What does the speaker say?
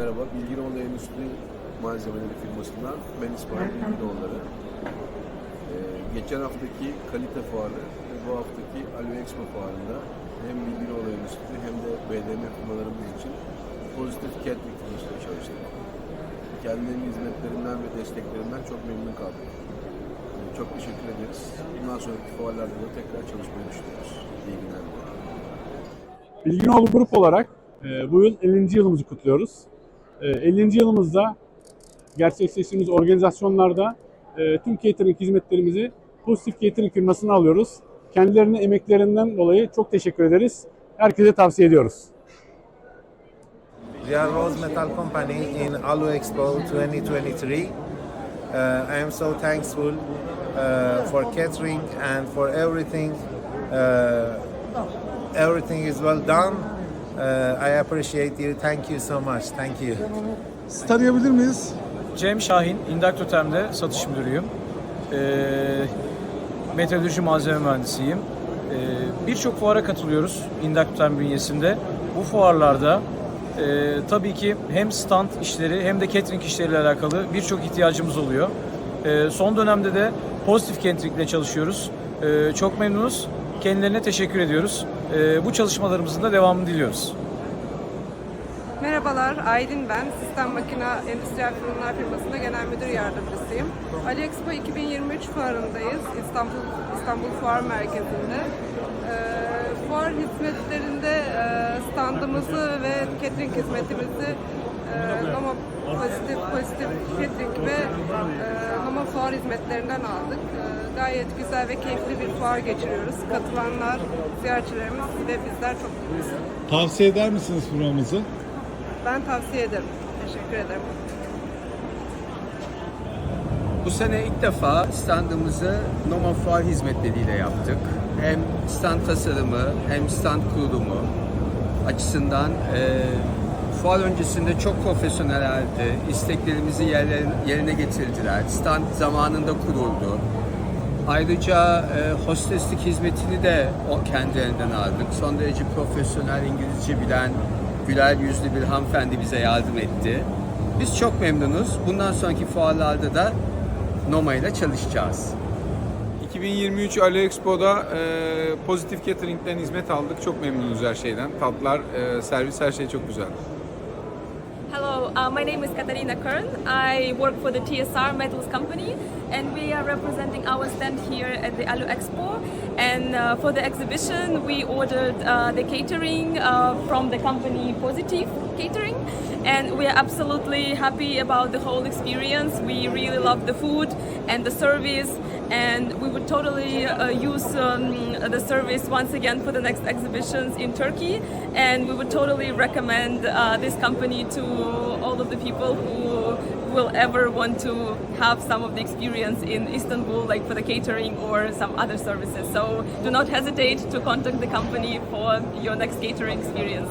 Merhaba, Bilginoğlu Endüstri Malzemeleri firmasından ben İsmail Bilginoğulları. Ee, geçen haftaki kalite fuarı ve bu haftaki Alo Expo fuarında hem Bilginoğlu Endüstri hem de BDM firmalarımız için pozitif catering firmasıyla çalıştık. Kendilerinin hizmetlerinden ve desteklerinden çok memnun kaldık. Ee, çok teşekkür ederiz. Bundan sonraki fuarlarda da tekrar çalışmayı düşünüyoruz. İyi günler. Bilginoğlu Grup olarak e, bu yıl 50. yılımızı kutluyoruz. E, 50. yılımızda gerçekleştirdiğimiz organizasyonlarda e, tüm catering hizmetlerimizi Pozitif Catering firmasına alıyoruz. Kendilerine emeklerinden dolayı çok teşekkür ederiz. Herkese tavsiye ediyoruz. We are Rose Metal Company in Alu Expo 2023. Uh, I am so thankful uh, for catering and for everything. Uh, everything is well done. Uh, I appreciate you. Thank you so much. Thank you. Sizi tanıyabilir miyiz? Cem Şahin, İndaktotem'de satış müdürüyüm. Ee, meteoroloji malzeme mühendisiyim. Ee, Birçok fuara katılıyoruz Indaktotem bünyesinde. Bu fuarlarda e, tabii ki hem stand işleri hem de catering işleriyle alakalı birçok ihtiyacımız oluyor. Ee, son dönemde de pozitif catering ile çalışıyoruz. Ee, çok memnunuz. Kendilerine teşekkür ediyoruz. Ee, bu çalışmalarımızın da devamını diliyoruz. Merhabalar, Aylin ben. Sistem Makina Endüstriyel Fırınlar firmasında genel müdür yardımcısıyım. Ali Expo 2023 fuarındayız. İstanbul İstanbul Fuar Merkezi'nde. Ee, fuar hizmetlerinde e, standımızı ve catering hizmetimizi e, Noma Pozitif, Pozitif Catering ve e, Noma Fuar hizmetlerinden aldık. E, gayet güzel ve keyifli bir fuar geçiriyoruz. Katılanlar, ziyaretçilerimiz ve bizler çok mutluyuz. Tavsiye eder misiniz firmamızı? Ben tavsiye ederim. Teşekkür ederim. Bu sene ilk defa standımızı Noma Fuar hizmetleriyle yaptık. Hem stand tasarımı hem stand kurulumu açısından e, fuar öncesinde çok profesyonellerdi. İsteklerimizi yerlerine, yerine getirdiler. Stand zamanında kuruldu. Ayrıca e, hosteslik hizmetini de o kendilerinden aldık. Son derece profesyonel İngilizce bilen, güler yüzlü bir hanımefendi bize yardım etti. Biz çok memnunuz. Bundan sonraki fuarlarda da Noma ile çalışacağız. 2023 Ali Expo'da e, pozitif catering'den hizmet aldık. Çok memnunuz her şeyden. Tatlar, e, servis her şey çok güzel. Hello, uh, my name is Katarina Kern. I work for the TSR Metals Company, are representing our stand here at the Alu Expo. And uh, for the exhibition, we ordered uh, the catering uh, from the company Positive Catering, and we are absolutely happy about the whole experience. We really love the food and the service, and we would totally uh, use um, the service once again for the next exhibitions in Turkey. And we would totally recommend uh, this company to all of the people who will ever want to have some of the experience in Istanbul, like for the catering or some other services. So do not hesitate to contact the company for your next catering experience.